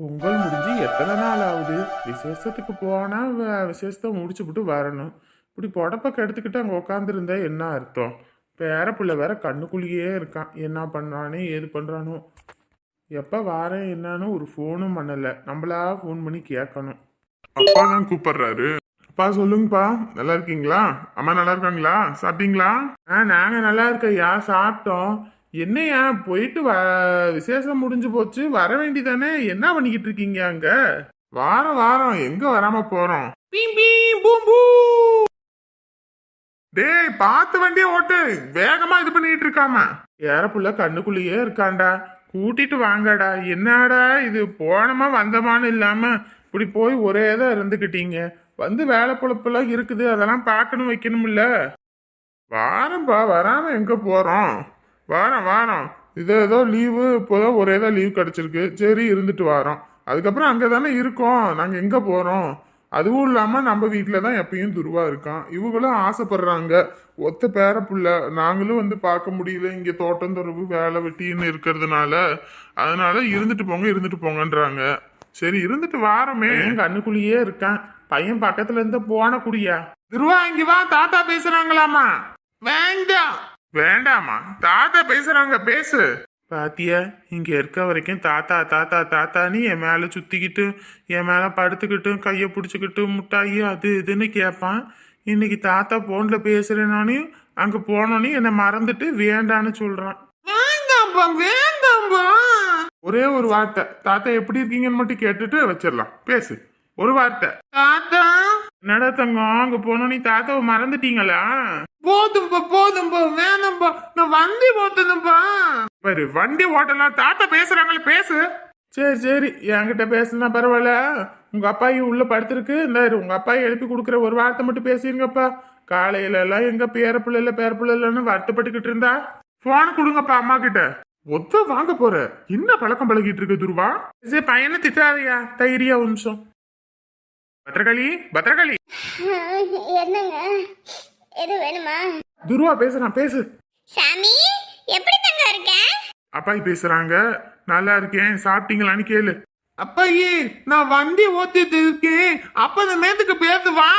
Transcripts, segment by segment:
பொங்கல் முடிஞ்சு எத்தனை நாள் ஆகுது விசேஷத்துக்கு போனால் வ- விசேஷத்தை விட்டு வரணும். இப்படி புடப்ப கெடுத்துக்கிட்டு அங்கே உட்காந்துருந்தா என்ன அர்த்தம்? பேரப்புள்ள வேற கண்ணுக்குள்ளேயே இருக்கான். என்ன பண்ணுறானே ஏது பண்ணுறானோ எப்போ வாரேன் என்னன்னு ஒரு ஃபோனும் பண்ணலை. நம்மளா ஃபோன் பண்ணி கேட்கணும் அப்பா தான் கூப்பிடுறாரு. அப்பா சொல்லுங்கப்பா. நல்லா இருக்கீங்களா? அம்மா நல்லா இருக்காங்களா? சாப்பிட்டீங்களா? ஆ நாங்கள் நல்லா இருக்கையா சாப்பிட்டோம். என்னய்யா போயிட்டு வ விசேஷம் முடிஞ்சு போச்சு வர வேண்டிதானே? என்ன பண்ணிக்கிட்டு இருக்கீங்க அங்க? வாரம் வாரம் எங்க வராம போறோம்? டேய் பார்த்து வண்டியை ஓட்டு. வேகமா இது பண்ணிட்டு இருக்காம. ஏறப்புள்ள கண்ணுக்குள்ளேயே இருக்கான்டா கூட்டிட்டு வாங்கடா. என்னடா இது? போனமா வந்தமான்னு இல்லாம இப்படி போய் ஒரே இதாக இருந்துக்கிட்டீங்க வந்து வேலை பொழப்பெல்லாம் இருக்குது. அதெல்லாம் பார்க்கணும் வைக்கணும்ல. வாரம்பா வராம எங்க போறோம்? வாரம் வாரம். இது ஏதோ லீவு இப்போதான் ஒரே தான் லீவ் கிடைச்சிருக்கு. சரி இருந்துட்டு வரோம். அதுக்கப்புறம் அங்கே தானே இருக்கோம். நாங்கள் எங்கே போகிறோம் அதுவும் இல்லாமல் நம்ம வீட்டில் தான் எப்பயும் துருவா இருக்கான். இவங்களும் ஆசைப்படுறாங்க. ஒத்த பேரப்புள்ள நாங்களும் வந்து பார்க்க முடியல. இங்கே தோட்டம் துறவு வேலை வெட்டின்னு இருக்கிறதுனால. அதனால இருந்துட்டு போங்க இருந்துட்டு போங்கன்றாங்க. சரி இருந்துட்டு வாரமே. பையன் கண்ணுக்குள்ளேயே இருக்கான். பையன் பக்கத்துல இருந்து போன குடியா. துருவா இங்க வா. தாத்தா பேசுறாங்களாமா? வேண்டாம். வேண்டாமா தாத்தா பேசுறாங்க பேசு. பாத்தியா இங்க இருக்க வரைக்கும் தாத்தா தாத்தா தாத்தான்னு என் மேல சுத்திக்கிட்டு என் மேல படுத்துக்கிட்டு கைய பிடிச்சிக்கிட்டு முட்டாயி அது இதுன்னு கேட்பான் இன்னைக்கு தாத்தா போன்ல பேசுறேனானு அங்க போனோன்னு என்னை மறந்துட்டு வேண்டான்னு சொல்றான். வேண்டாம்பா வேண்டாம்பா. ஒரே ஒரு வார்த்தை. தாத்தா எப்படி இருக்கீங்கன்னு மட்டும் கேட்டுட்டு வச்சிடலாம். பேசு. ஒரு வார்த்தை. தாத்தா. என்னடா தங்கம் அங்க போனோன்னு தாத்தாவை மறந்துட்டீங்களா? போதும்பா போதும்பா வேணாம்பா. நான் வண்டி ஓட்டணும்பா. பாரு வண்டி ஓட்டலாம் தாத்தா பேசுறாங்களே பேசு. சரி சரி. என்கிட்ட பேசுனா பரவாயில்ல. உங்க அப்பாயி உள்ள படுத்திருக்கு. இந்த இரு, உங்க அப்பாயி எழுப்பி கொடுக்குற ஒரு வார்த்தை மட்டும் பேசிருங்கப்பா. காலையில எல்லாம் எங்க பேர பிள்ளை பேர பிள்ளை இல்லைன்னு வருத்தப்பட்டுக்கிட்டு இருந்தா? போன் கொடுங்கப்பா அம்மா கிட்ட. ஒத்த வாங்க போற. என்ன பழக்கம் பழகிட்டு இருக்க துருவா? சரி பையனை திட்டாதையா. தைரியா ஒரு நிமிஷம். பத்திரகாளி பத்திரகாளி. என்னங்க? எது வேணுமா? துருவா பேசுறான் பேசு. சாமி எப்படி தங்க இருக்க? அப்பாயி பேசுறாங்க. நல்லா இருக்கேன். சாப்பிட்டீங்களான்னு கேளு. அப்பாயி நான் வண்டி ஓட்டிட்டு இருக்கேன். அப்ப அந்த மேத்துக்கு பேத்து வா.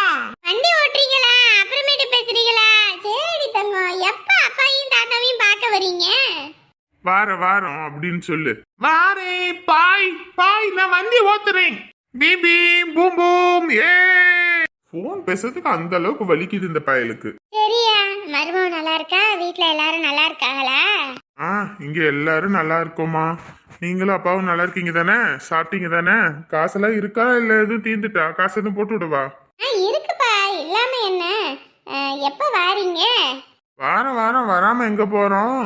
வண்டி ஓட்டுறீங்களா? அப்புறமேட்டு பேசுறீங்களா? சரி தங்கம். எப்ப அப்பாவையும் தாத்தாவையும் பார்க்க வரீங்க வார வாரம் அப்படின்னு சொல்லு. வாரே பாய் பாய் நான் வண்டி ஓட்டுறேன். பீம் பீம் பூம் பூம். ஏ ஃபோன் பேசுறதுக்கு அந்த அளவுக்கு வலிக்குது இந்த பயலுக்கு. சரியா மருமகம் நல்லா இருக்கா வீட்ல எல்லாரும் நல்லா இருக்காங்களா ஆ இங்க எல்லாரும் நல்லா இருக்கோமா நீங்களும் அப்பாவும் நல்லா இருக்கீங்க தானே? சாப்பிட்டீங்க தானே? காசெல்லாம் இருக்கா இல்ல எதுவும் தீந்துட்டா? காசு எதுவும் போட்டு விடவா? ஆ இருக்குப்பா. இல்லாம என்ன? அஹ், எப்ப வாரீங்க? வாரம் வாரம். வராம எங்க போறோம்?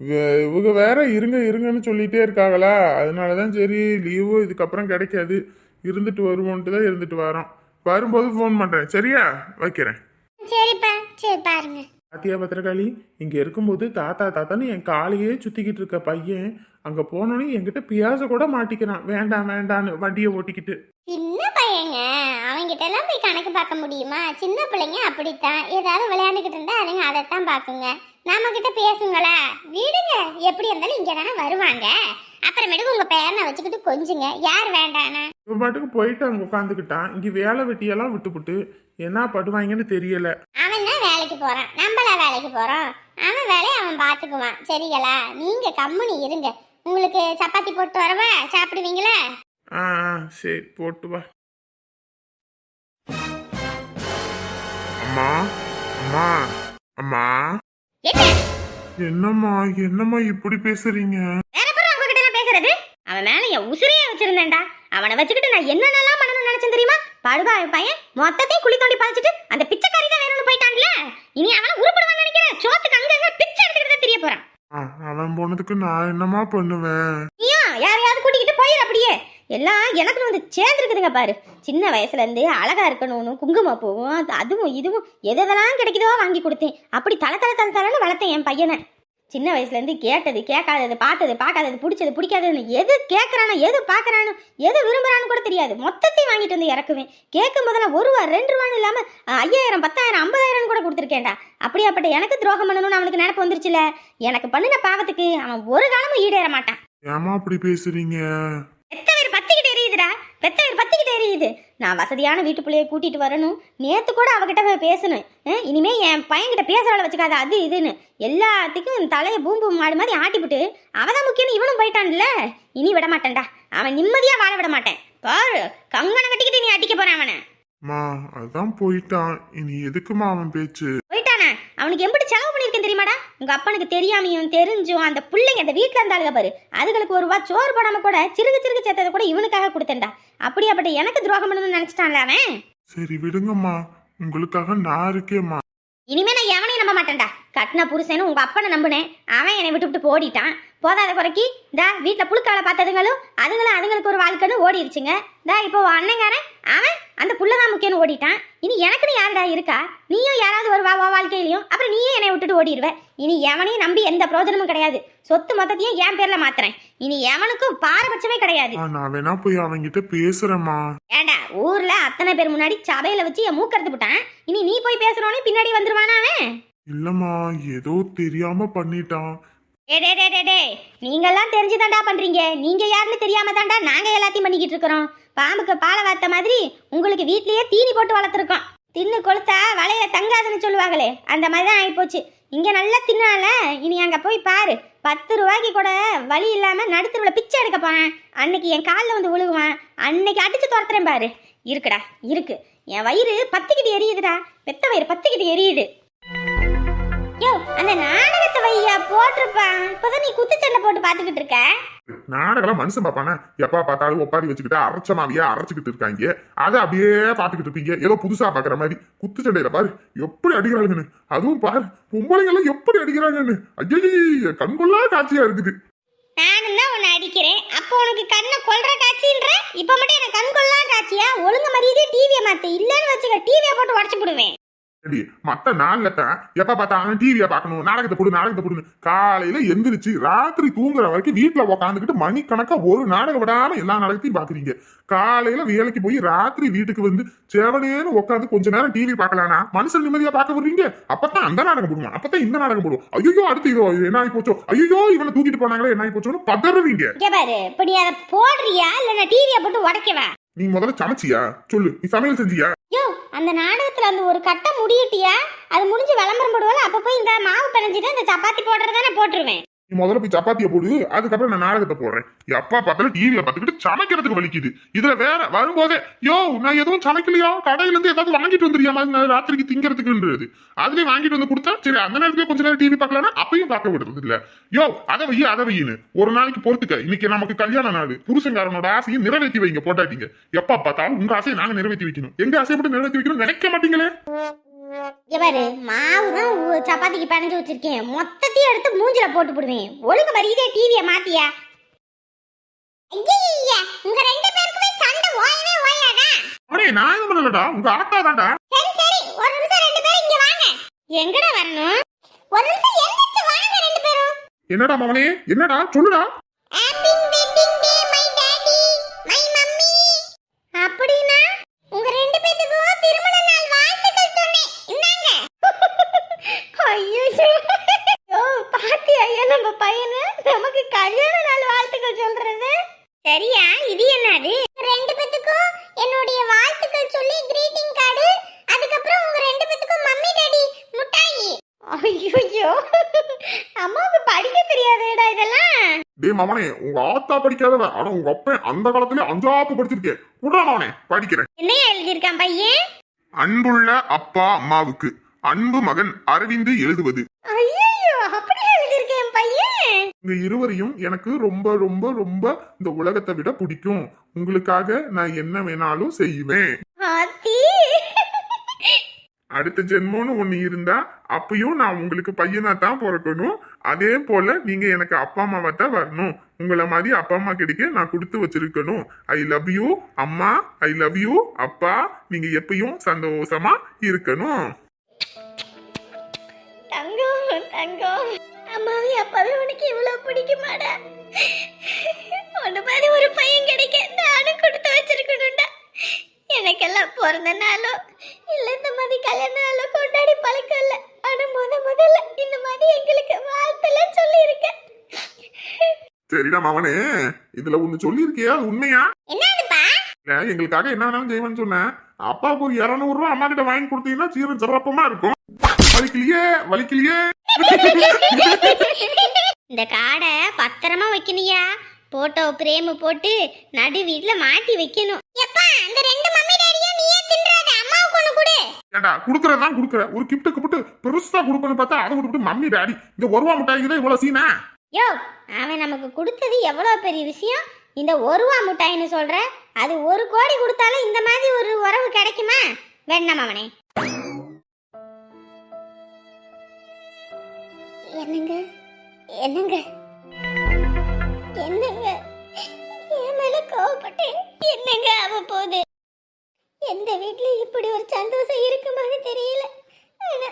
இவ- இவங்க வேற இருங்க இருங்கன்னு சொல்லிட்டே இருக்காங்களா? அதனாலதான் சரி லீவு இதுக்கப்புறம் கிடைக்காது. இருந்துட்டு வருவோன்ட்டு தான் இருந்துட்டு வரோம். வரும்போது ஃபோன் பண்றேன். சரியா? வைக்கிறேன். சரிப்பா. சரி பாருங்க. பாத்தியா பத்திரகாளி? இங்க இருக்கும்போது தாத்தா தாத்தான்னு என் காலையே சுத்திக்கிட்டு இருக்க பையன் அங்க போனோன்னே என்கிட்ட பியாச கூட மாட்டிக்கிறான். வேண்டாம் வேண்டான்னு வண்டியை ஓட்டிக்கிட்டு. சின்ன பையங்க. அவங்கிட்ட எல்லாம் போய் கணக்கு பார்க்க முடியுமா? சின்ன பிள்ளைங்க அப்படித்தான். ஏதாவது விளையாண்டுக்கிட்டு இருந்தா அதுங்க அதைத்தான் பார்க்குங்க. நம்ம கிட்ட பேசுங்களா? விடுங்க. எப்படி இருந்தாலும் இங்க தானே வருவாங்க. அப்புறமேட்டுக்கு உங்க பேரனை வச்சுக்கிட்டு கொஞ்சுங்க. யார் வேண்டானா இவன் பாட்டுக்கு போயிட்டு அங்க உட்காந்துக்கிட்டான் இங்க வேலை வெட்டியெல்லாம் விட்டுப்புட்டு என்ன படுவாங்கன்னு தெரியல. வேலைக்கு போறான். நம்மளா வேலைக்கு போறோம். அவன் வேலையை அவன் பார்த்துக்குவான். சரிங்களா? நீங்க கம்முனி இருங்க. உங்களுக்கு சப்பாத்தி போட்டு வரவா? சாப்பிடுவீங்களா? ஆ சரி போட்டு வா. அம்மா அம்மா அம்மா. என்ன? என்னம்மா என்னம்மா இப்படி பேசுறீங்க? வேற பேரும் உங்ககிட்ட எல்லாம் பேசுறது? அவன் மேல என் உசிரியே வச்சிருந்தேன்டா. அவனை வச்சுக்கிட்டு நான் என்னென்னலாம் பண்ணணும்னு நினைச்சேன் தெரியுமா? படுபாய் பையன். மொத்தத்தையும் குழி தோண்டி பாய்ச்சிட்டு அந்த பிச்சைக்காரி தான் வேணும்னு போயிட்டான்ல. இனி அவனை உருப்படுவான்னு நினைக்கிறேன். சோத்துக்கு அங்கங்க பிச்சை எடுத்துக்கிட்டு தெரிய போறான். அவன் போனதுக்கு நான் என்னம்மா பண்ணுவேன்? நீயும் யாரையாவது கூட்டிக்கிட்டு போயிரு அப்படியே. எல்லாம் எனக்கு வந்து சேர்ந்துருக்குதுங்க பாரு. சின்ன வயசுல இருந்து அழகா இருக்கணும்னு குங்குமம் பூவும் அது- அதுவும் இதுவும் எதெல்லாம் கிடைக்குதோ வாங்கி கொடுத்தேன். அப்படி தலை தலை தலை தலைன்னு வளர்த்தேன் என் பையனை. சின்ன வயசுல இருந்து கேட்டது கேட்காதது பார்த்தது பார்க்காதது பிடிச்சது பிடிக்காததுன்னு எது கேட்கறானோ எது பார்க்குறானோ எது விரும்புறான்னு கூட தெரியாது. மொத்தத்தையும் வாங்கிட்டு வந்து இறக்குவேன். கேட்கும் போதெல்லாம் ஒரு ரூபா ரெண்டு ரூபான்னு இல்லாம ஐயாயிரம் பத்தாயிரம் ஐம்பதாயிரம் கூட கொடுத்துருக்கேன்டா. அப்படியாப்பட்ட எனக்கு துரோகம் பண்ணணும்னு அவனுக்கு நினப்பு வந்துருச்சுல. எனக்கு பண்ணின பாவத்துக்கு அவன் ஒரு காலமும் ஈடேற மாட்டான். ஏமா அப்படி பேசுறீங்க? பெத்த வயிறு பத்திக்கிட்டு எரியுதுடா. பெத்த வயிறு பத்திக்கிட்டு எரியுது. நான் வசதியான வீட்டு பிள்ளைய கூட்டிட்டு வரணும். நேற்று கூட அவகிட்ட பேசணும். இனிமே என் பையன்கிட்ட பேசுறவளை வச்சுக்காத. அது இதுன்னு. எல்லாத்துக்கும் தலையை பூம்பு மாடு மாதிரி ஆட்டிவிட்டு அவதான் முக்கியம் இவனும் போயிட்டான்ல. இனி விட மாட்டேன்டா அவன் நிம்மதியா வாழ விட மாட்டேன் பாரு கங்கனை கட்டிக்கிட்டு நீ அடிக்க போறான் அவனை. மா அதான் போயிட்டான். இனி எதுக்குமா அவன் பேச்சு? போயிட்டானே? அவனுக்கு எப்படி செலவு பண்ணியிருக்கேன் தெரியுமாடா? உங்க அப்பனுக்கு தெரியாமையும் தெரிஞ்சும் அந்த பிள்ளைங்க அந்த வீட்டில் இருந்தாளுங்க பாரு. அதுகளுக்கு ஒரு ரூபா சோறு போடாம கூட சிறுகு சிறுகு சேர்த்ததை கூட இவனுக்காக கொடுத்தேன்டா. அப்படியாப்பட்ட எனக்கு துரோகம் பண்ணணும்னு நினைச்சிட்டான்ல அவன்? சரி விடுங்கம்மா. உங்களுக்காக நான் இருக்கேம்மா. இனிமே நான் எவனையும் நம்ப மாட்டேன்டா. கட்டின புருஷனும் உங்க அப்பனை நம்பினேன். அவன் என்னை விட்டு விட்டு ஓடிட்டான் போதாத குறைக்கு தா வீட்டில் புழுக்கால பார்த்ததுங்களும் அதுங்களும் அதுங்களுக்கு ஒரு வாழ்க்கைன்னு ஓடிடுச்சுங்க தா இப்போ அண்ணங்காரன் அவன் அந்த புள்ளதான் முக்கியம்னு ஓடிட்டான். இனி எனக்குன்னு யாருடா இருக்கா? நீயும் யாராவது வருவா உன் வாழ்க்கையிலையும் அப்புறம் நீயே என்னை விட்டுட்டு ஓடிடுவ இனி எவனையும் நம்பி எந்த பிரயோஜனமும் கிடையாது. சொத்து மொத்தத்தையும் என் பேர்ல மாத்துறேன். இனி எவனுக்கும் பாரபட்சமே கிடையாது. நான் வேணா போய் அவன்கிட்ட பேசுறேம்மா. ஏண்டா ஊர்ல அத்தனை பேர் முன்னாடி சபையில வச்சு என் மூக்கறுத்து விட்டான் இனி நீ போய் பேசுறோனே பின்னாடி வந்துருவானா அவன்? இல்லம்மா ஏதோ தெரியாம பண்ணிட்டான். ஏடே டே டே டே நீங்கள்லாம் நீங்கெல்லாம் பண்ணுறீங்க நீங்கள் யாருன்னு தெரியாமல் தாண்டா நாங்கள் எல்லாத்தையும் பண்ணிக்கிட்டு இருக்கிறோம். பாம்புக்கு பாலை வார்த்த மாதிரி உங்களுக்கு வீட்லயே தீனி போட்டு வளர்த்துருக்கோம். தின்னு கொளுத்தா வலையில தங்காதுன்னு சொல்லுவாங்களே அந்த மாதிரி தான் ஆகிப்போச்சு இங்கே நல்லா தின்னால இனி அங்கே போய் பாரு. பத்து ரூபாய்க்கு கூட வழி இல்லாமல் நடுத்தருவில் பிச்சை எடுக்க போனேன் அன்னைக்கு என் காலில் வந்து விழுகுவான் அன்னைக்கு அடித்து துரத்துறேன் பாரு. இருக்குடா இருக்கு. என் வயிறு பத்துக்கிட்டு எரியுதுடா. பெத்த வயிறு பத்துக்கிட்டு எரியுது. அந்த நாடகத்தை வையா போட்டிருப்பான். இப்பதான் நீ குத்துச்சண்டை போட்டு பாத்துக்கிட்டு இருக்க? நாடகம் மனுஷன் பாப்பானே எப்பா பார்த்தாலும் ஒப்பாரி வச்சுக்கிட்டு அரைச்ச மாவியா அரைச்சுக்கிட்டு இருக்காங்க. அதை அப்படியே பார்த்துக்கிட்டு இருப்பீங்க. ஏதோ புதுசா பாக்குற மாதிரி. குத்து சண்டையில பாரு. எப்படி அடிக்கிறாங்கன்னு. அதுவும் பாரு. பொம்பளைங்க எல்லாம் எப்படி அடிக்கிறாங்கன்னு. ஐயோ கண்கொள்ளா காட்சியா இருக்குது. நானும் தான் உன்னை அடிக்கிறேன். அப்போ உனக்கு கண்ணை கொல்ற காட்சின்ற? இப்போ மட்டும் எனக்கு கண் கொள்ளா காட்சியா? ஒழுங்கு மரியாதையே டிவியை மாத்து. இல்லைன்னு வச்சுக்க டிவியை போட்டு உடச்சு போடுவேன். சரி, மத்த நாள்ல தான் எப்ப பார்த்தாலும் டிவியை பார்க்கணும் நாடகத்தை போடு நாடகத்தை போடுன்னு. காலையில எந்திரிச்சு ராத்திரி தூங்குற வரைக்கும் வீட்டுல உக்காந்துக்கிட்டு மணிக்கணக்கா ஒரு நாடகம் விடாம எல்லா நாடகத்தையும் பாக்குறீங்க காலையில வேலைக்கு போய் ராத்திரி வீட்டுக்கு வந்து செவனேன்னு உட்காந்து கொஞ்ச நேரம் டிவி பார்க்கலாம்னா மனுஷன் நிம்மதியா பார்க்க விடுறீங்க அப்பதான் அந்த நாடகம் போடுவான் அப்பதான் இந்த நாடகம் போடுவோம் ஐயோ அடுத்து இதோ என்ன ஆகி போச்சோ? ஐயோ இவனை தூக்கிட்டு போனாங்களே என்ன ஆகி போச்சோன்னு பதறுவீங்க. போடுறியா? இல்ல டிவியை போட்டு உடைக்கவா? நீ முதல்ல சமைச்சியா? சொல்லு. நீ சமையல் செஞ்சியா? யோ அந்த நாடகத்துல அந்த ஒரு கட்டம் முடியிட்டியா? அது முடிஞ்சு விளம்பரம் போடுவோம் அப்ப போய் இந்த மாவு பிணைஞ்சிட்டு இந்த சப்பாத்தி போடுறதானே போட்டுருவேன். நீ முதல்ல போய் சப்பாத்தியை போடு அதுக்கப்புறம் நான் நாடகத்தை போடுறேன். எப்பா பார்த்தாலும் டிவியை பார்த்துக்கிட்டு சமைக்கிறதுக்கு வலிக்குது. இதுல வேற வரும்போதே யோ நான் எதுவும் சமைக்கலையா? கடையில இருந்து ஏதாவது வாங்கிட்டு வந்துருக்கியா ராத்திரிக்கு திங்கிறதுக்குன்றது. அதுலயே வாங்கிட்டு வந்து கொடுத்தா சரி அந்த நேரத்துலயே கொஞ்ச நேரம் டிவி பார்க்கலன்னா அப்பயும் பார்க்க விடுறது இல்ல. யோ அதை வையு அதை வையின்னு ஒரு நாளைக்கு பொறுத்துக்க. இன்னைக்கு நமக்கு கல்யாண நாடு புருஷங்காரனோட ஆசையை நிறைவேற்றி வைங்க போட்டாட்டிங்க. எப்பா பார்த்தாலும் உங்க ஆசையை நாங்க நிறைவேற்றி வைக்கணும். எங்க ஆசையை மட்டும் நிறைவேற்றி வைக்கணும் நினைக்க மாட்டீங்களே? பாரு மாவு தான் சப்பாத்திக்கு பிணைஞ்சு வச்சிருக்கேன். மொத்தத்தையும் எடுத்து மூஞ்சில போட்டு போடுவேன். ஒழுங்கு மரியாதையா டிவியை மாத்தியா? உங்க ரெண்டு பேருக்குமே சண்டை ஓயவே ஓயாதா? அவனே நான் எதுவும் பண்ணலடா? உங்க ஆத்தா தான்டா. சரி சரி ஒரு நிமிஷம் ரெண்டு பேரும் இங்க வாங்க. எங்கடா வரணும்? ஒரு நிமிஷம் எந்திரிச்சு வாங்க ரெண்டு பேரும். என்னடா மவனே? என்னடா? சொல்லுடா. ஹாப்பி ஐயோ பாத்தியா ஐயா நம்ம பையனு நமக்கு கல்யாண நாள் வாழ்த்துக்கள் சொல்றது? சரியா? இது என்னது? ரெண்டு பேத்துக்கும் என்னுடைய வாழ்த்துக்கள் சொல்லி கிரீட்டிங் கார்டு அதுக்கப்புறம் உங்க ரெண்டு பேத்துக்கும் மம்மி டாடி முட்டாயி. ஐயோ அம்மாவுக்கு படிக்க தெரியாதேடா இதெல்லாம். டேய் மவனே உங்க ஆத்தா படிக்காதவ. ஆனா உங்க அப்பன் அந்த காலத்துல அஞ்சாப்பு படிச்சிருக்கேன் விடுறா மவனே படிக்கிறேன். என்னையா எழுதியிருக்கான் பையன்? அன்புள்ள அப்பா அம்மாவுக்கு. அன்பு மகன் அரவிந்து எழுதுவது. உங்க இருவரையும் எனக்கு ரொம்ப ரொம்ப ரொம்ப இந்த உலகத்தை விட பிடிக்கும். உங்களுக்காக நான் என்ன வேணாலும் செய்வேன். அடுத்த ஜென்மம்னு ஒண்ணு இருந்தா அப்பயும் நான் உங்களுக்கு பையனா தான் பிறக்கணும். அதே போல நீங்க எனக்கு அப்பா அம்மாவா தான் வரணும். உங்களை மாதிரி அப்பா அம்மா கிடைக்க நான் கொடுத்து வச்சிருக்கணும். ஐ லவ் யூ அம்மா. ஐ லவ் யூ அப்பா. நீங்க எப்பயும் சந்தோஷமா இருக்கணும். தங்கம் அம்மாவே அப்பாவே உனக்கு இவ்வளவு பிடிக்குமாடா. உன்ன மாதிரி ஒரு பையன் கிடைக்க நானும் கொடுத்து வச்சிருக்கணும்டா. எனக்கெல்லாம் பிறந்த நாளோ இல்ல இந்த மாதிரி கல்யாண நாளோ கொண்டாடி பழக்கம் இல்ல ஆனா முத முதல்ல இந்த மாதிரி எங்களுக்கு வாழ்த்தெல்லாம் சொல்லி சரிடா மவனே இதுல ஒண்ணு சொல்லியிருக்கியா? உண்மையா? இல்ல எங்களுக்காக என்ன வேணாலும் செய்வேன்னு சொன்னேன். அப்பாவுக்கு ஒரு இருநூறு ரூபா அம்மா கிட்ட வாங்கி கொடுத்தீங்கன்னா சீரன் சிறப்பமா இருக்கும். வலிக்கலையே வலிக்கலையே. இந்த காடை பத்திரமா வைக்கணுயா போட்டோ பிரேமு போட்டு நடு வீட்டுல மாட்டி வைக்கணும். எப்பா அந்த ரெண்டு மம்மி டாடியும் நீயே தின்றாத? அம்மாவுக்கு ஒண்ணு கொடு. ஏண்டா குடுக்கறதான் குடுக்கற ஒரு கிஃப்ட் கிஃப்ட் பெருசா கொடுக்கணும் பார்த்தா அதை கொடுத்துட்டு மம்மி டாடி இந்த ஒரு மிட்டாய்க்கு தான் இவ்வளவு சீனா? யோ அவன் நமக்கு கொடுத்தது எவ்வளோ பெரிய விஷயம்? இந்த ஒருவா முட்டாயின்னு சொல்ற? அது ஒரு கோடி கொடுத்தாலும் இந்த மாதிரி ஒரு உறவு கிடைக்குமா? வேண்டாம் அவனே. என்னங்க? என்னங்க? என்னங்க? என் மேல கோவப்பட்டு என்னங்க அவ போகுது எந்த வீட்ல இப்படி ஒரு சந்தோஷம் இருக்குமான்னு தெரியல ஆனா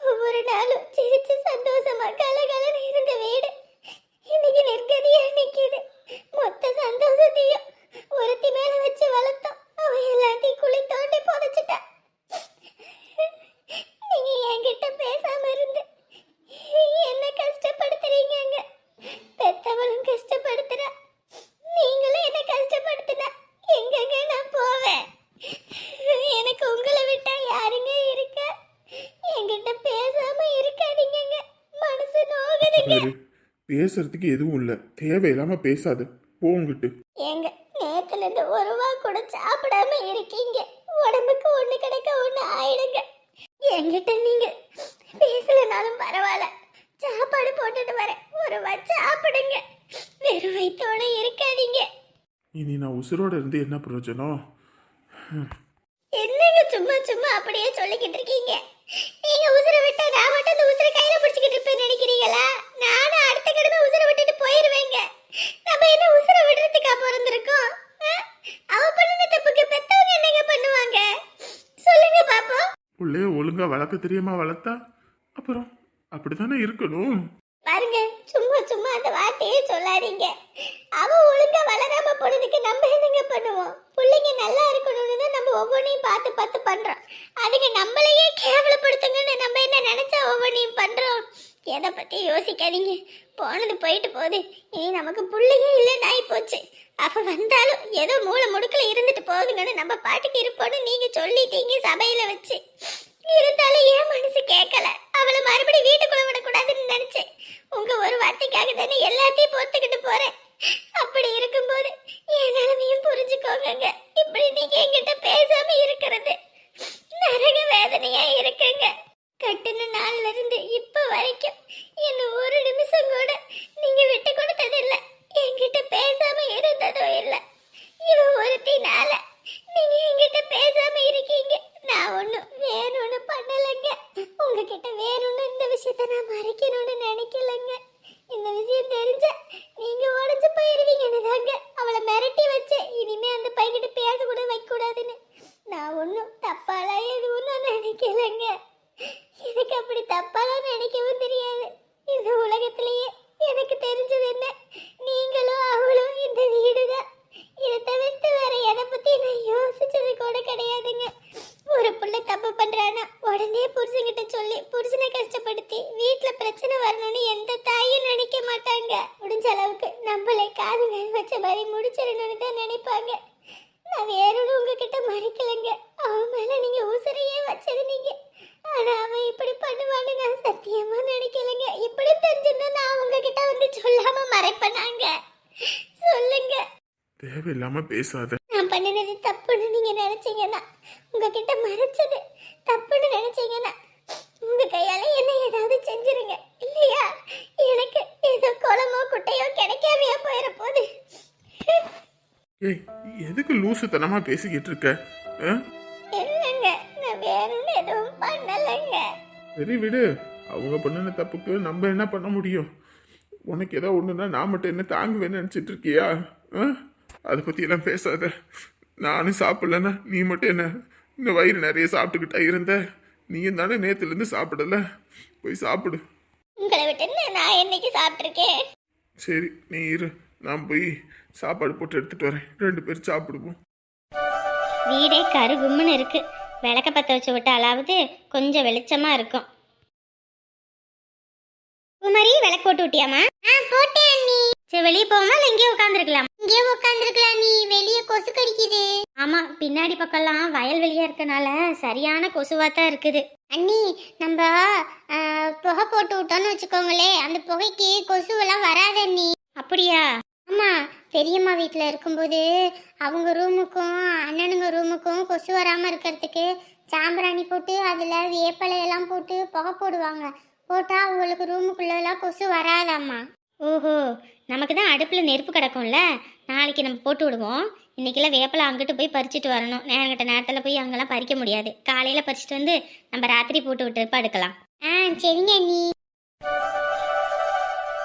ஒவ்வொரு நாளும் சிரிச்சு சந்தோஷமா கலகலன்னு இருந்த வீடு இன்னைக்கு நிற்கதியா நிக்குது மொத்த சந்தோஷத்தையும் ஒருத்தி மேல வச்சு வளர்த்தோம் அவ எல்லாத்தையும் குழி தோண்டி புதைச்சிட்டா நீங்க என்கிட்ட பேசாம இருந்து என்ன கஷ்டப்படுத்துறீங்க பெத்தவளும் கஷ்டப்படுத்துறா நீங்களும் என்ன கஷ்டப்படுத்தினா எங்கங்க நான் போவேன் எனக்கு உங்களை விட்டா யாருங்க இருக்கா என்கிட்ட பேசாம இருக்காதீங்க மனசு நோகுதுங்க பாரு பேசுறதுக்கு எதுவும் இல்லை. தேவையில்லாம பேசாத. போங்கிட்டு ஏங்க நேத்துல இருந்து ஒரு ரூபா கூட சாப்பிடாம இருக்கீங்க. உடம்புக்கு ஒண்ணு கிடைக்க ஒண்ணு ஆயிடுங்க. என்கிட்ட நீங்க பேசலனாலும் பரவாயில்ல. சாப்பாடு போட்டுட்டு வரேன். ஒரு சாப்பிடுங்க. வெறும் வயிற்றோட இருக்காதீங்க. இனி நான் உசுரோட இருந்து என்ன பிரயோஜனம்? என்னங்க சும்மா சும்மா அப்படியே சொல்லிக்கிட்டு இருக்கீங்க? நீங்க உசுரை விட்டா நான் மட்டும் அந்த உசுரை கையில பிடிச்சிக்கிட்டு இருப்பேன் நினைக்கிறீங்களா? நானும் அடுத்த கிழமை உசுரை விட்டுட்டு போயிருவேங்க. நம்ம என்ன உசுரை விடுறதுக்கா பிறந்திருக்கோம்? ஆ? அவ பண்ணின தப்புக்கு பெத்தவங்க என்னங்க பண்ணுவாங்க? சொல்லுங்க பாப்போம். பிள்ளைய ஒழுங்கா வளர்க்க தெரியுமா வளர்த்தா? அப்புறம் அப்படித்தானே இருக்கணும்? பாருங்க சும்மா சும்மா அந்த வார்த்தையே சொல்லாதீங்க. அவ ஒழுங்கா வளராம போனதுக்கு நம்ம என்னங்க பண்ணுவோம்? பிள்ளைங்க நல்லா இருக்கணும்னு தான் நம்ம ஒவ்வொன்றையும் பார்த்து பார்த்து பண்றோம். அதுங்க நம்மளையே கேவலப்படுத்துங்கன்னு நம்ம என்ன நினைச்சா ஒவ்வொன்றையும் பண்றோம்? எதை பத்தி யோசிக்காதீங்க. போனது போயிட்டு போகுது. இனி நமக்கு பிள்ளைங்க இல்லைன்னு ஆகி போச்சு அப்ப வந்தாலும் ஏதோ மூளை முடுக்கல இருந்துட்டு போகுதுங்கன்னு நம்ம பாட்டுக்கு இருப்போம்னு நீங்க சொல்லிட்டீங்க சபையில வச்சு. இருந்தாலும் ஏன் மனசு கேட்கல. அவளை மறுபடியும் வீட்டுக்குள்ள விடக்கூடாதுன்னு நினைச்சேன். உங்க ஒரு வார்த்தைக்காக தானே எல்லாத்தையும் பொறுத்துக்கிட்டு போறேன். அப்படி இருக்கும்போது என் நிலைமையும் புரிஞ்சுக்கோங்க இப்படி நீங்க என்கிட்ட பேசாம இருக்கிறது நரக வேதனையா இருக்குங்க கட்டுன நாள்ல இருந்து இப்ப வரைக்கும் என்ன ஒரு நிமிஷம் கூட நீங்க விட்டு கொடுத்தது இல்ல என்கிட்ட பேசாம இருந்ததும் இல்ல இவ ஒருத்தினால நீங்க என்கிட்ட பேசாம இருக்கீங்க நான் ஒண்ணும் வேணும்னு பண்ணலைங்க உங்ககிட்ட வேணும்னு இந்த விஷயத்த நான் மறைக்கணும்னு நினைக்கலங்க இந்த விஷயம் தெரிஞ்சா நீங்க உடஞ்சு போயிருவீங்கன்னு தாங்க அவளை மிரட்டி வச்சேன் இனிமே அந்த பையன்கிட்ட பேச கூட வைக்க கூடாதுன்னு நான் ஒன்றும் தப்பாலாம் எதுவும் நான் நினைக்கலைங்க எனக்கு அப்படி தப்பாலாம் நினைக்கவும் தெரியாது இந்த உலகத்திலேயே எனக்கு தெரிஞ்சது என்ன நீங்களும் அவளும் இந்த வீடு தான் இதை தவிர்த்து வேற எதை பத்தி நான் யோசிச்சது கூட கிடையாதுங்க ஒரு புள்ள தப்பு பண்றானா உடனே புருஷன்கிட்ட சொல்லி புருஷனை கஷ்டப்படுத்தி வீட்ல பிரச்சனை வரணும்னு எந்த தாயும் நினைக்க மாட்டாங்க முடிஞ்ச அளவுக்கு நம்மளை காது மேல வச்ச மாதிரி முடிச்சிடணும்னு தான் நினைப்பாங்க நான் வேறொன்னு உங்ககிட்ட மறைக்கலைங்க அவன் மேல நீங்க உசுரையே வச்சது நீங்க ஆனா அவன் இப்படி பண்ணுவான்னு நான் சத்தியமா நினைக்கலைங்க இப்படி தெரிஞ்சிருந்தா நான் உங்ககிட்ட வந்து சொல்லாம மறைப்பனாங்க சொல்லுங்க தேவையில்லாம பேசாத. நான் பண்ணினது தப்புன்னு நீங்க நினைச்சீங்கன்னா உங்ககிட்ட மறைச்சது தப்புன்னு நினைச்சீங்கன்னா உங்க கையால என்ன ஏதாவது செஞ்சிருங்க. இல்லையா? எனக்கு ஏதோ குளமோ குட்டையோ கிடைக்காமையா போயிட போகுது ஏய் எதுக்கு லூசுத்தனமா பேசிக்கிட்டு இருக்க? ஆ? இல்லைங்க நான் வேணும்னு எதுவும் பண்ணலைங்க. சரி விடு. அவங்க பண்ணின தப்புக்கு நம்ம என்ன பண்ண முடியும்? உனக்கு ஏதோ ஒண்ணுன்னா நான் மட்டும் என்ன தாங்குவேன்னு நினைச்சிட்டு இருக்கியா? ஆ? அதை பத்தி எல்லாம் பேசாத. நானும் சாப்பிடலன்னா நீ மட்டும் என்ன? இந்த வயிறு நிறைய சாப்பிட்டுக்கிட்டா இருந்த? நீயும் தானே நேத்துல இருந்து சாப்பிடல? போய் சாப்பிடு. உங்களை விட்டு நான் என்னைக்கு சாப்பிட்ருக்கேன் சரி நீ இரு. நான் போய் சாப்பாடு போட்டு எடுத்துட்டு வரேன். ரெண்டு பேரும் சாப்பிடுவோம். வீடே கருகும்னு இருக்கு. விளக்க பற்ற வச்சு விட்டாலாவது கொஞ்சம் வெளிச்சமா இருக்கும். குமரி விளக்கு போட்டு விட்டியாமா ஆ சரி வெளியே போவோமா இல்லை இங்கேயே உட்காந்துருக்கலாம் இங்கேயே உட்காந்துருக்கலாம் நீ. வெளியே கொசு கடிக்குது. ஆமா பின்னாடி பக்கம்லாம் வயல்வெளியா இருக்கனால சரியான கொசுவா தான் இருக்குது. அண்ணி நம்ம புகை போட்டு விட்டோம்னு வச்சுக்கோங்களே அந்த புகைக்கு கொசுவெல்லாம் வராது அண்ணி. அப்படியா? ஆமா பெரியம்மா வீட்டில் இருக்கும்போது அவங்க ரூமுக்கும் அண்ணனுங்க ரூமுக்கும் கொசு வராமல் இருக்கிறதுக்கு சாம்பிராணி போட்டு அதில் வேப்பலையெல்லாம் போட்டு புகை போடுவாங்க. போட்டால் அவங்களுக்கு ரூமுக்குள்ளெல்லாம் கொசு வராதாம்மா. ஓஹோ நமக்கு தான் அடுப்பில் நெருப்பு கிடக்கும்ல நாளைக்கு நம்ம போட்டு விடுவோம். இன்னைக்கெல்லாம் வேப்பலை அங்கிட்டு போய் பறிச்சுட்டு வரணும். நேரங்கிட்ட நேரத்தில் போய் அங்கெல்லாம் பறிக்க முடியாது. காலையில் பறிச்சுட்டு வந்து நம்ம ராத்திரி போட்டு விட்டு எடுக்கலாம் ஆ சரிங்க அண்ணி.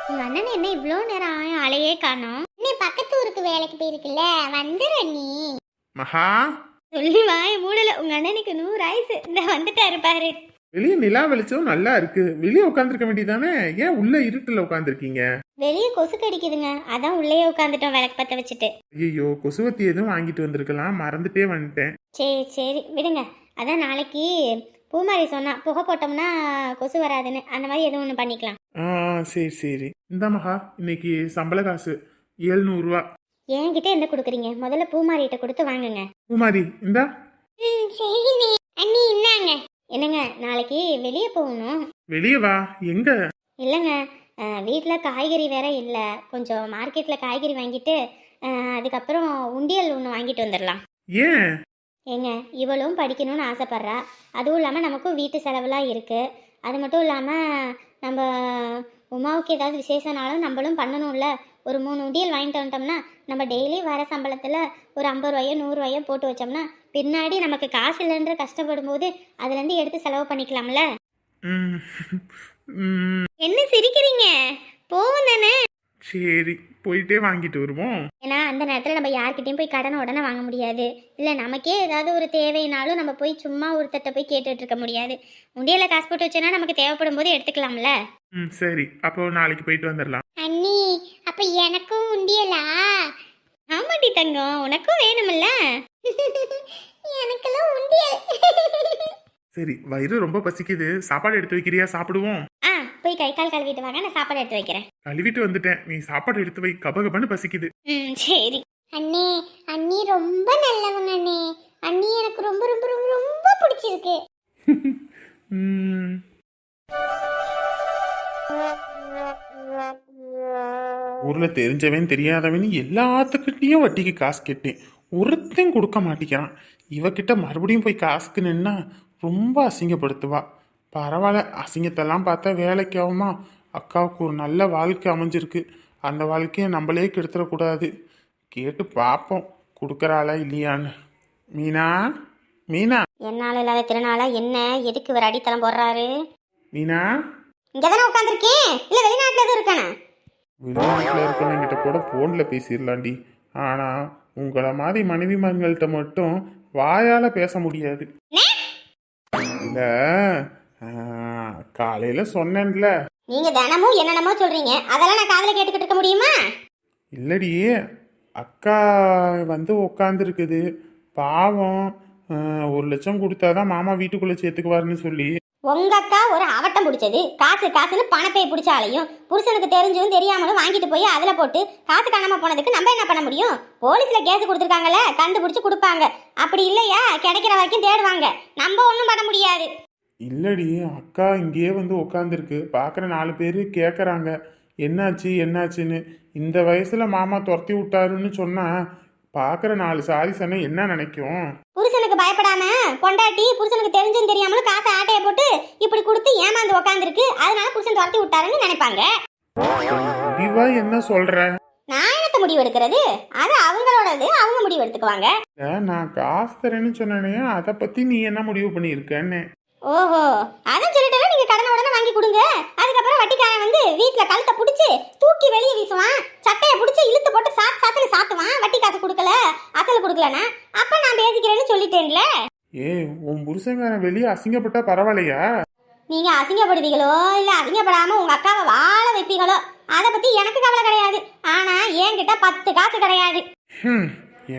உங்கள் அண்ணன் என்ன இவ்வளோ நேரம் ஆயும் அலையே காணோம்? அண்ணி பக்கத்து ஊருக்கு வேலைக்கு போயிருக்குல்ல. வந்துரு அண்ணி. மகா. சொல்லி வாய மூடல. உங்கள் அண்ணனுக்கு நூறு ஆயுசு. இந்த வந்துட்டாரு பாரு. வெளியே நிலா வெளிச்சம் நல்லா இருக்கு. வெளியே உட்காந்துருக்க வேண்டியதானே ஏன் உள்ள இருட்டுல உட்காந்துருக்கீங்க வெளியே கொசு கடிக்குதுங்க அதான் உள்ளேயே உட்காந்துட்டோம் விளக்கு பற்ற வச்சுட்டு. ஐயோ கொசுவத்தி எதுவும் வாங்கிட்டு வந்திருக்கலாம். மறந்துட்டே வந்துட்டேன். சரி சரி. விடுங்க. அதான் நாளைக்கு பூமாரி சொன்னா புகை போட்டோம்னா கொசு வராதுன்னு. அந்த மாதிரி எதுவும் ஒன்று பண்ணிக்கலாம். ஆ சரி சரி. இந்த மகா இன்னைக்கு சம்பள காசு. ஏழ்நூறுவா. என்கிட்ட எந்த கொடுக்குறீங்க? முதல்ல பூமாரிகிட்ட கொடுத்து வாங்குங்க. குமாரி இந்தா. ம் சரிண்ணே அண்ணி இன்னாங்க என்னங்க நாளைக்கு வெளியே போகணும். வெளியே வா எங்க? இல்லைங்க வீட்டில் காய்கறி வேற இல்லை. கொஞ்சம் மார்க்கெட்டில் காய்கறி வாங்கிட்டு அஹ், அதுக்கப்புறம் உண்டியல் ஒன்று வாங்கிட்டு வந்துடலாம் ஏன்? ஏங்க இவளும் படிக்கணும்னு ஆசைப்பட்றா. அதுவும் இல்லாமல் நமக்கும் வீட்டு செலவுலாம் இருக்குது அது மட்டும் இல்லாமல் நம்ம உமாவுக்கு ஏதாவது விசேஷனாலும் நம்மளும் பண்ணணும்ல. ஒரு மூணு உண்டியல் வாங்கிட்டு வந்துட்டோம்னா நம்ம டெய்லி வர சம்பளத்தில் ஒரு ஐம்பது ரூபாயோ நூறுரூவாயோ போட்டு வச்சோம்னா பின்னாடி நமக்கு காசு இல்லைன்ற கஷ்டப்படும் போது அதுலேருந்து எடுத்து செலவு பண்ணிக்கலாம்ல? என்ன சிரிக்கிறீங்க? போவோம் தானே? சரி போயிட்டே வாங்கிட்டு வருவோம். ஏன்னா அந்த நேரத்தில் நம்ம யார்கிட்டயும் போய் கடனை உடனே வாங்க முடியாது. இல்லை நமக்கே ஏதாவது ஒரு தேவைனாலும் நம்ம போய் சும்மா ஒருத்தட்ட போய் கேட்டுட்டு இருக்க முடியாது. உண்டியல காசு போட்டு வச்சோன்னா நமக்கு தேவைப்படும் போது எடுத்துக்கலாம்ல? ம் சரி. அப்போ நாளைக்கு போயிட்டு வந்துடலாம் அண்ணி அப்ப எனக்கும் உண்டியலா? ஆமாடி தங்கம். உனக்கும் வேணுமில்ல எனக்கெல்லாம் உண்டியல். சரி வயிறு ரொம்ப பசிக்குது. சாப்பாடு எடுத்து வைக்கிறியா? சாப்பிடுவோம். போய் கை கால் கழுவிட்டு வாங்க நான் சாப்பாடு எடுத்து வைக்கிறேன். கழுவிட்டு வந்துட்டேன். நீ சாப்பாடு எடுத்து வை. கபகபன்னு பசிக்குது. ம் சரி. அண்ணே அண்ணி ரொம்ப நல்லவங்க அண்ணே. அண்ணி எனக்கு ரொம்ப ரொம்ப ரொம்ப ரொம்ப பிடிச்சிருக்கு. ஊர்ல தெரிஞ்சவன் தெரியாதவன் எல்லாத்துக்கிட்டையும் வட்டிக்கு காசு கேட்டேன். ஒருத்தையும் கொடுக்க மாட்டேங்கிறான். இவகிட்ட மறுபடியும் போய் காசுக்கு நின்னா ரொம்ப அசிங்கப்படுத்துவா. பரவாயில்ல அசிங்கத்தெல்லாம் பார்த்தா வேலைக்கு ஆகுமா? அக்காவுக்கு ஒரு நல்ல வாழ்க்கை அமைஞ்சிருக்கு. அந்த வாழ்க்கையை நம்மளே கெடுத்துடக்கூடாது. கேட்டு பார்ப்போம் கொடுக்குறாளா இல்லையான்னு. மீனா? மீனா? என்னால் இல்லாத திருநாளா என்ன? எதுக்கு இவர் அடித்தளம் போடுறாரு? மீனா? இங்கே தானே உட்காந்துருக்கேன் இல்லை வெளிநாட்டில் எதுவும் இருக்கானே? வெளிநாட்டில் இருக்கவங்கிட்ட கூட ஃபோனில் பேசிடலாண்டி. ஆனால் உங்களை மாதிரி மனைவிமார்கள்ட்ட மட்டும் வாயால் பேச முடியாது. இல்லை காலையில் சொன்னேன்ல. நீங்கள் தினமும் என்னென்னமோ சொல்கிறீங்க அதெல்லாம் நான் காதில் கேட்டுக்கிட்டு இருக்க முடியுமா? இல்லடி அக்கா வந்து உக்காந்துருக்குது. பாவம் ஒரு லட்சம் கொடுத்தாதான் மாமா வீட்டுக்குள்ளே சேர்த்துக்குவாருன்னு சொல்லி. உங்க அக்கா ஒரு அவட்டம் பிடிச்சது. காசு காசுன்னு பணப்பை பிடிச்சாலையும் புருஷனுக்கு தெரிஞ்சும் தெரியாமலும் வாங்கிட்டு போய் அதில் போட்டு காசு காணாம போனதுக்கு நம்ம என்ன பண்ண முடியும்? போலீஸ்ல கேஸ் கொடுத்துருக்காங்கல்ல கண்டுபிடிச்சு கொடுப்பாங்க. அப்படி இல்லையா? கிடைக்கிற வரைக்கும் தேடுவாங்க. நம்ம ஒன்றும் பண்ண முடியாது. இல்லடி அக்கா இங்கேயே வந்து உக்காந்துருக்கு. பார்க்குற நாலு பேர் கேட்குறாங்க என்னாச்சு என்னாச்சுன்னு. இந்த வயசில் மாமா துரத்தி விட்டாருன்னு சொன்னால் பார்க்குற நாலு சாரி சொன்ன என்ன நினைக்கும்? புருஷனுக்கு பயப்படாம பொண்டாட்டி புருஷனுக்கு தெரிஞ்சும் தெரியாமலும் காசை ஆட்டையை போட்டு இப்படி கொடுத்து ஏமாந்து உக்காந்துருக்கு. அதனால புருஷன் துரத்தி விட்டாருன்னு நினைப்பாங்க. முடிவா என்ன சொல்ற? நான் என்னத்த முடிவு எடுக்கிறது? அது அவங்களோடது அவங்க முடிவு எடுத்துக்குவாங்க. நான் காசு தரேன்னு சொன்னேனே அதை பற்றி நீ என்ன முடிவு பண்ணியிருக்கேன்னு? ஓஹோ அதான் சொல்லிட்டு நீங்க கடனை உடனே வாங்கி கொடுங்க. அதுக்கப்புறம் வட்டிக்காரன் வந்து வீட்ல கழுத்தை புடிச்சு தூக்கி வெளியே வீசுவான். சட்டையை புடிச்சு இழுத்து போட்டு சாத்து சாத்துன்னு சாத்துவான். வட்டி காசு கொடுக்கல அசல் கொடுக்கலனா அப்ப நான் பேசிக்கிறேன்னு சொல்லிட்டேன்ல. ஏ உன் புருஷங்காரன் வெளியே அசிங்கப்பட்டா பரவாயில்லையா? நீங்க அசிங்கப்படுவீங்களோ இல்ல அசிங்கப்படாம உங்க அக்காவை வாழ வைப்பீங்களோ அதை பத்தி எனக்கு கவலை கிடையாது. ஆனா என்கிட்ட பத்து காசு கிடையாது.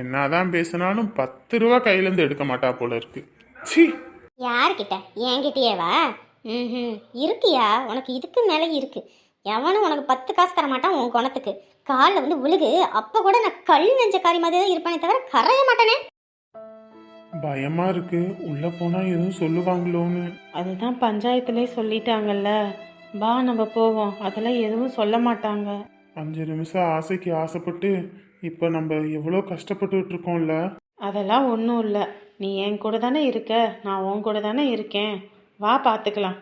என்னதான் பேசினாலும் பத்து ரூபா கையிலேருந்து எடுக்க மாட்டா போல இருக்கு. சி யார்கிட்ட? என்கிட்டயேவா ம் இருக்குயா? உனக்கு இதுக்கு மேலே இருக்கு. எவனும் உனக்கு பத்து காசு தர மாட்டான் உன் குணத்துக்கு. காலில் வந்து உழுகு அப்போ கூட நான் கல் நெஞ்சக்காரி மாதிரி தான் இருப்பானே தவிர கரைய மாட்டேனே. பயமா இருக்கு. உள்ள போனா எதுவும் சொல்லுவாங்களோன்னு. அதுதான் பஞ்சாயத்துலேயே சொல்லிட்டாங்கல்ல. வா நம்ம போவோம். அதெல்லாம் எதுவும் சொல்ல மாட்டாங்க. அஞ்சு நிமிஷம் ஆசைக்கு ஆசைப்பட்டு இப்ப நம்ம எவ்வளோ கஷ்டப்பட்டுட்டு இருக்கோம்ல. அதெல்லாம் ஒன்றும் இல்லை. நீ என் கூட தானே இருக்க? நான் உன் கூட தானே இருக்கேன். வா பார்த்துக்கலாம்